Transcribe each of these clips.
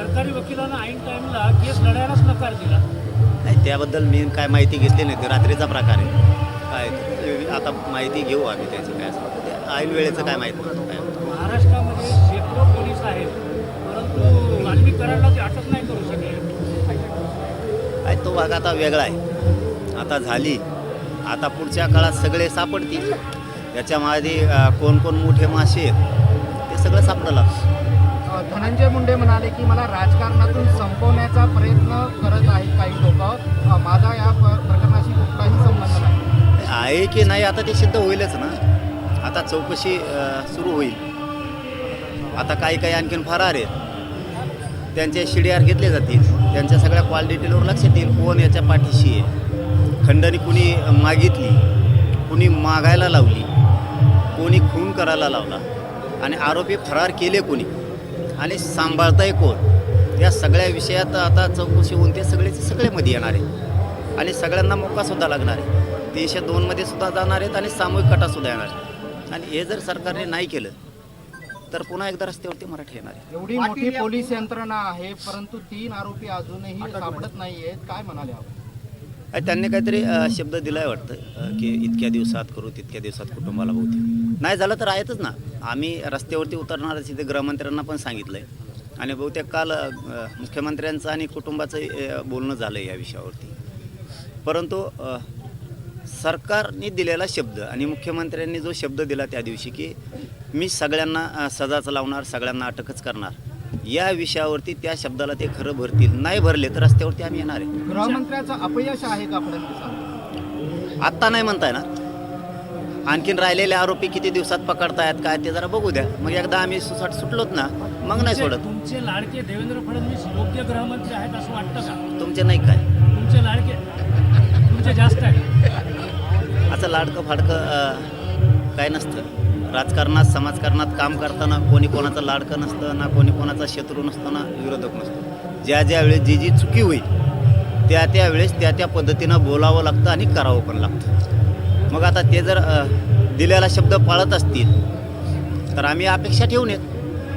सरकारी वकिलांना ऐन टाइमला केस लढायलाच नकार दिला. नाही त्याबद्दल मी काय माहिती घेतली नाही. ती रात्रीचा प्रकार आहे. काय ते? आता माहिती घेऊ आम्ही त्याची काय ते ऐन वेळेचं काय माहिती नव्हतं काय होतं. महाराष्ट्रामध्ये शेकडो पोलीस आहेत. परंतु वाल्मिक कराडला ते अटक नाही करू शकले. काय तो भाग आता वेगळा आहे. आता झाली. आता पुढच्या काळात सगळे सापडतील. याच्यामध्ये कोण कोण मोठे मासे आहेत ते सगळं सापडलं. धनंजय मुंडे म्हणाले की मला राजकारणातून संपवण्याचा प्रयत्न करत आहेत काही लोक. माझा या प्रकरणाशी कुठलाही संबंध नाही. आहे की नाही आता ते सिद्ध होईलच ना. आता चौकशी सुरू होईल. आता काही काही आणखीन फरार आहेत. त्यांचे शिडीआर घेतले जातील. त्यांच्या सगळ्या कॉल डिटेलवर देईल येईल कोण याच्या पाठीशी आहे. खंडणी कुणी मागितली कुणी मागायला लावली कोणी खून करायला लावला आणि आरोपी फरार केले कोणी? आणि सांभाळताय कोण? या सगळ्या विषयात आता चौकशी होऊन ते सगळेचे सगळे मध्ये येणार आहे आणि सगळ्यांना मोकासुद्धा लागणार आहे. तीनशे दोनमध्ये सुद्धा जाणार आहेत आणि सामूहिक कटासुद्धा येणार आहे आणि हे जर सरकारने नाही केलं तर पुन्हा एकदा रस्त्यावरती मराठी येणार आहे. एवढी मोठी पोलीस यंत्रणा आहे परंतु तीन आरोपी अजूनही सापडत नाहीयेत. काय म्हणाले आपण? त्यांनी काहीतरी शब्द दिलाय वाटतं की इतक्या दिवसात करू तितक्या दिवसात कुटुंबाला बहुतेक नाही झालं तर आहेतच ना. आम्ही रस्त्यावरती उतरणार तिथे गृहमंत्र्यांना पण सांगितलं आहे आणि बहुतेक काल मुख्यमंत्र्यांचं आणि कुटुंबाचं बोलणं झालं या विषयावरती. परंतु सरकारने दिलेला शब्द आणि मुख्यमंत्र्यांनी जो शब्द दिला त्या दिवशी की मी सगळ्यांना सजाच लावणार सगळ्यांना अटकच करणार या विषयावरती त्या शब्दाला ते खरं भरतील. नाही भरले तर रस्त्यावरती आम्ही येणार आहे. गृहमंत्र्याचं अपयश आहे का आत्ता नाही म्हणताय ना? आणखीन राहिलेले आरोपी किती दिवसात पकडतायत काय ते जरा बघू द्या. मग एकदा आम्ही सुसाट सुटलोत ना मग नाही सोडत. तुमचे लाडके देवेंद्र फडणवीस योग्य गृहमंत्री आहेत असं वाटतं का? तुमचे नाही काय. तुमचे लाडके तुमचे जास्त आहे असं लाडकं फाडकं काय नसतं. राजकारणात समाजकारणात काम करताना कोणी कोणाचं लाडकं नसतं ना कोणी कोणाचा शत्रू नसतं ना विरोधक नसतो. ज्या ज्या वेळेस जी जी चुकी होईल त्या त्या वेळेस त्या त्या पद्धतीनं बोलावं लागतं आणि करावं पण लागतं. मग आता ते जर दिलेला शब्द पाळत असतील तर आम्ही अपेक्षा ठेवून येत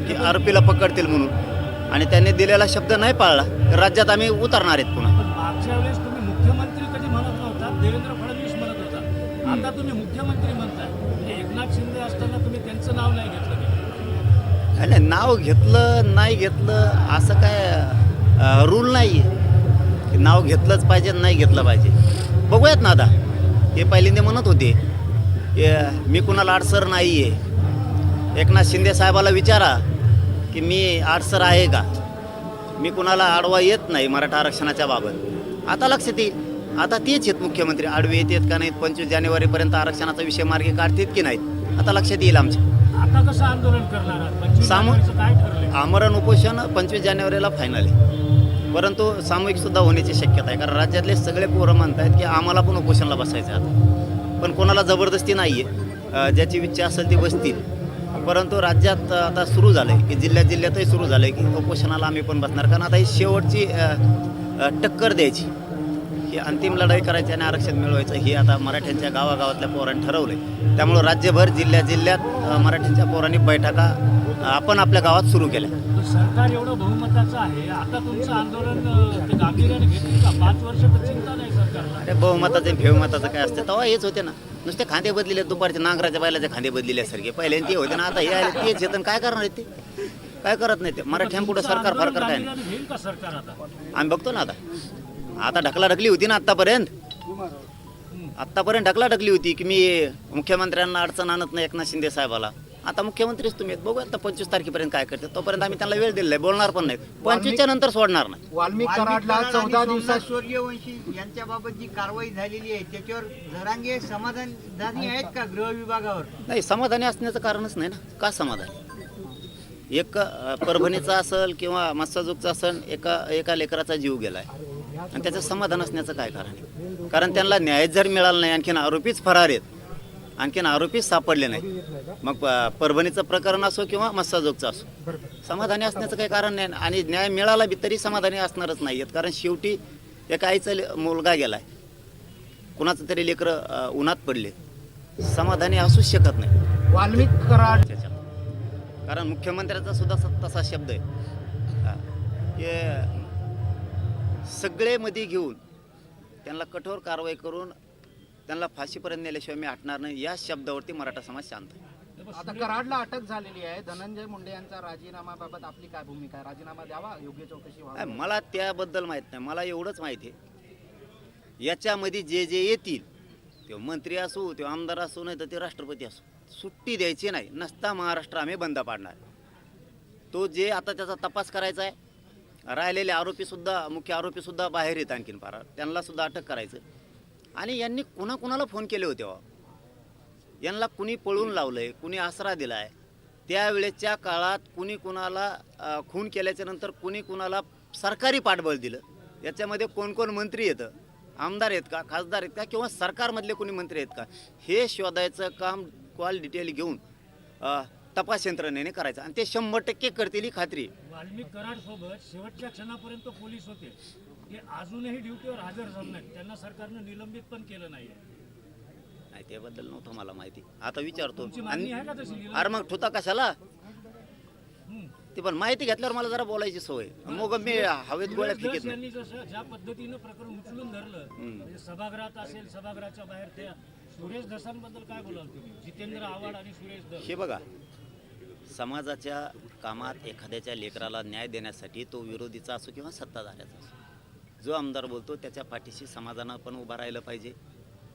की आरोपीला पकडतील म्हणून. आणि त्यांनी दिलेला शब्द नाही पाळला तर राज्यात आम्ही उतरणार आहेत पुन्हा. पण मागच्या वेळेस तुम्ही मुख्यमंत्री कधी म्हणत नव्हता देवेंद्र फडणवीस म्हणत होता. आता तुम्ही मुख्यमंत्री म्हणताय. एकनाथ शिंदे असताना तुम्ही त्यांचं नाव नाही घेतलं? नाही, नाव घेतलं नाही घेतलं असं काय रूल नाही आहे नाव घेतलंच पाहिजे नाही घेतलं पाहिजे. बघूयात ना आता. ते पहिल्यांदा म्हणत होते की मी कुणाला अडसर नाही आहे एकनाथ शिंदे साहेबाला विचारा की मी अडसर आहे का? मी कुणाला आडवा येत नाही मराठा आरक्षणाच्या बाबत. आता लक्षात येईल आता तेच आहेत मुख्यमंत्री. आडवे येतात का नाहीत? पंचवीस जानेवारीपर्यंत आरक्षणाचा विषय मार्गी काढतात की नाहीत? आता लक्षात येईल आमच्या. आता कसं आंदोलन करणार आहात? सामो- आमरण उपोषण पंचवीस जानेवारीला फायनल आहे. परंतु सामूहिकसुद्धा होण्याची शक्यता आहे. कारण राज्यातले सगळे पोरं म्हणत आहेत की आम्हाला पण उपोषणाला बसायचं आता. पण कोणाला जबरदस्ती नाही आहे ज्याची इच्छा असेल ती बसतील. परंतु राज्यात आता सुरू झालं आहे की जिल्ह्यात जिल्ह्यातही सुरू झालं आहे की उपोषणाला आम्ही पण बसणार. कारण आता ही शेवटची टक्कर द्यायची. ही अंतिम लढाई करायची आणि आरक्षण मिळवायचं हे आता मराठ्यांच्या गावागावातल्या पोरांनी ठरवलं त्यामुळं राज्यभर जिल्ह्या जिल्ह्यात मराठ्यांच्या पोरांनी बैठका आपण आपल्या गावात सुरू केल्या. सरकार एवढं बहुमताचं आहे. आता तुमचं आंदोलन अं, ते गांभीर्याने घेतलं का? पाच वर्ष तर चिंता नाही सरकारला? अरे बहुमताचं आणि फेवमताचं काय असतं? तेव्हा हेच होते ना. नुसते खांदे बदलेले दुपारचे नांगराच्या बैलाचे खांदे बदलेल्यासारखे पहिल्यांदा ते होते ना आता हे आले तेच येतं काय करणार ते? काय करत नाही ते? मराठ्यांपुढं सरकार फार काय नाही आम्ही बघतो ना आता. आता ढकला ढकली होती ना आत्तापर्यंत? आत्तापर्यंत ढकला ढकली होती की मी मुख्यमंत्र्यांना अडचण आणत नाही एकनाथ शिंदे साहेबाला. आता मुख्यमंत्रीच तुम्ही आहेत. बघू आता पंचवीस तारखेपर्यंत काय करते तोपर्यंत आम्ही त्यांना वेळ दिलेला बोलणार पण नाहीत. पंचवीसच्या नंतर सोडणार नाही. वाल्मिक वाल्मिक कराडला कराड चौदा दिवसात सूर्यवंशी यांच्याबाबत जी कारवाई झालेली आहे त्याच्यावर जरांगे समाधानी आहेत का गृह विभागावर? नाही समाधानी असण्याचं कारणच नाही ना. का समाधानी? एक परभणीचा असेल किंवा मस्साजोगचा असेल एका एका लेकराचा जीव गेलाय. आणि त्याचं समाधान असण्याचं काय कारण आहे? कारण त्यांना न्याय जर मिळाला नाही आणखीन आरोपीच फरार आहेत. आणखीन आरोपीच सापडले नाही मग परभणीचं प्रकरण असो किंवा मस्साजोगचं असो समाधानी असण्याचं काही कारण नाही. आणि न्याय मिळाला बी तरी समाधानी असणारच नाही आहेत कारण शेवटी एका आईचा ले- मुलगा गेलाय. कुणाचं तरी लेकरं उन्हात पडले. समाधानी असूच शकत नाही. वाल्मिक कराड. कारण मुख्यमंत्र्याचा सुद्धा तसा शब्द आहे. सगळे मध्ये घेऊन त्यांना कठोर कारवाई करून त्यांना फाशीपर्यंत नेल्याशिवाय मी हटणार नाही. या शब्दावरती मराठा समाज शांत आहे. आता कराडला अटक झालेली आहे. धनंजय मुंडे यांचा राजीनामाबाबत आपली काय भूमिका आहे? राजीनामा द्यावा? योग्य चौकशी व्हावी? मला त्याबद्दल माहीत नाही. मला एवढंच माहिती आहे. याच्यामध्ये जे जे येतील ते मंत्री असो ते आमदार असो नाही तर ते राष्ट्रपती असो सुट्टी द्यायची नाही. नसता महाराष्ट्र आम्ही बंद पाडणार. तो जे आता त्याचा तपास करायचा आहे राहिलेले आरोपीसुद्धा मुख्य आरोपीसुद्धा बाहेर येत आणखीन फार त्यांनासुद्धा अटक करायचं. आणि यांनी कुणाकुणाला फोन केले होते वा यांना कुणी पळून लावलंय कुणी आसरा दिलाय त्यावेळेच्या काळात कुणी कुणाला खून केल्याच्यानंतर कुणी कुणाला सरकारी पाठबळ दिलं? याच्यामध्ये कोण कोण मंत्री येतं? आमदार आहेत का? खासदार आहेत का? किंवा सरकारमधले कोणी मंत्री आहेत का? हे शोधायचं काम कॉल डिटेल घेऊन तपास यंत्रणेने करायचं. आणि ते शंभर टक्के करतील ही खात्री. वाल्मिक कराड सोबत शेवटच्या क्षणापर्यंत पोलीस होते. ते अजूनही ड्युटीवर हजर झाले नाहीत. त्यांना सरकारनं निलंबित पण केलं नाहीये. नाही त्याबद्दल नव्हतं मला माहिती. आता विचारतो. तुमची मागणी आणि आहे का तशी निलंबित? अरे मग ठुता कशाला. ते पण माहिती घेतल्यावर मला जरा बोलायची सवय. मग मी हवेत गोळ्या सुरेश फेकीत धस नाही. यांनी जसं ज्या पद्धतीनं प्रकरण उचलून धरलं म्हणजे सभागृहात असेल सभागृहाच्या बाहेर त्या सुरेश धसांबद्दल काय बोलाल तुम्ही? जितेंद्र आव्हाड आणि सुरेश धस हे बघा समाजाच्या कामात एखाद्याच्या लेकराला न्याय देण्यासाठी तो विरोधीचा असो किंवा सत्ताधाऱ्याचा असो जो आमदार बोलतो त्याच्या पाठीशी समाजानं पण उभा राहिलं पाहिजे.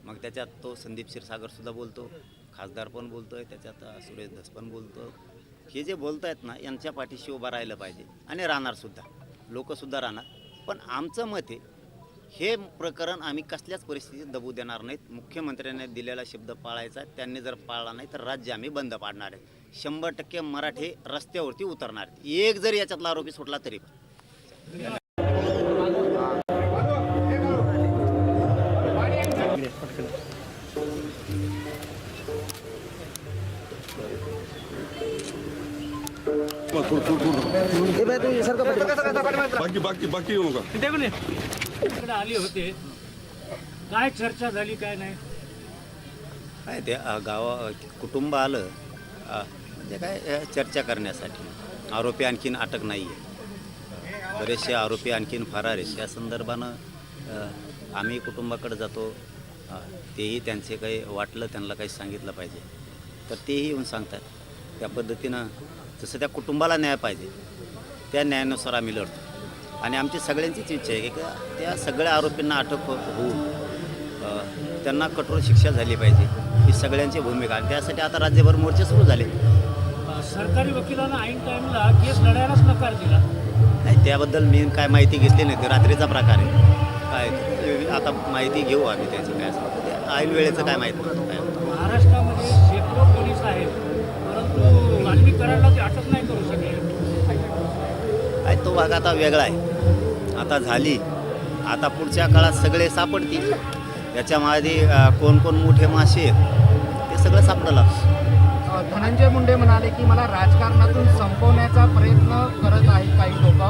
मग त्याच्यात तो संदीप क्षीरसागरसुद्धा बोलतो खासदार पण बोलतो आहे त्याच्यात सुरेश धस पण बोलतो. हे जे बोलत आहेत ना यांच्या पाठीशी उभा राहिलं पाहिजे आणि राहणारसुद्धा लोकसुद्धा राहणार. पण आमचं मत आहे हे प्रकरण आम्ही कसल्याच परिस्थितीत दबू देणार नाहीत. मुख्यमंत्र्यांनी दिलेला शब्द पाळायचा त्यांनी जर पाळला नाही तर राज्य आम्ही बंद पाडणार आहे. शंभर टक्के मराठे रस्त्यावरती उतरणार एक जरी याच्यातला आरोपी सुटला तरी पण. बाकी बाकी बाकी येऊ नका इकडे आले होते. काय चर्चा झाली काय नाही? काय ते गावा कुटुंब आलं. म्हणजे काय चर्चा करण्यासाठी. आरोपी आणखीन अटक नाही आहे. बरेचसे आरोपी आणखीन फरार आहेत. त्या संदर्भानं आम्ही कुटुंबाकडे जातो. तेही त्यांचे काही वाटलं त्यांना काही सांगितलं पाहिजे. तर तेही येऊन सांगतात. त्या पद्धतीनं जसं त्या कुटुंबाला न्याय पाहिजे त्या न्यायानुसार आम्ही लढतो. आणि आमची सगळ्यांचीच इच्छा आहे की त्या सगळ्या आरोपींना अटक हो-, होऊन त्यांना कठोर शिक्षा झाली पाहिजे. ही सगळ्यांची भूमिका. आहे त्यासाठी आता राज्यभर मोर्चे सुरू झाले. सरकारी वकिलांना ऐन टाइमला केस लढायलाच नकार दिला. नाही त्याबद्दल मी काय माहिती घेतली नाही. ते रात्रीचा प्रकार आहे. काय आता माहिती घेऊ आम्ही त्याची काय ऐन वेळेचं काय माहीत नव्हतं काय. महाराष्ट्रामध्ये शेकडो पोलीस आहेत. परंतु वाल्मिक कराडला ते अटक नाही करू शकले. काय तो भाग आता वेगळा आहे. आता झाली. आता पुढच्या काळात सगळे सापडतील. याच्यामध्ये कोण कोण मोठे मासे आहेत ते सगळं सापडलं. धनंजय मुंडे म्हणाले की मला राजकारणातून संपवण्याचा प्रयत्न करत आहेत काही लोक.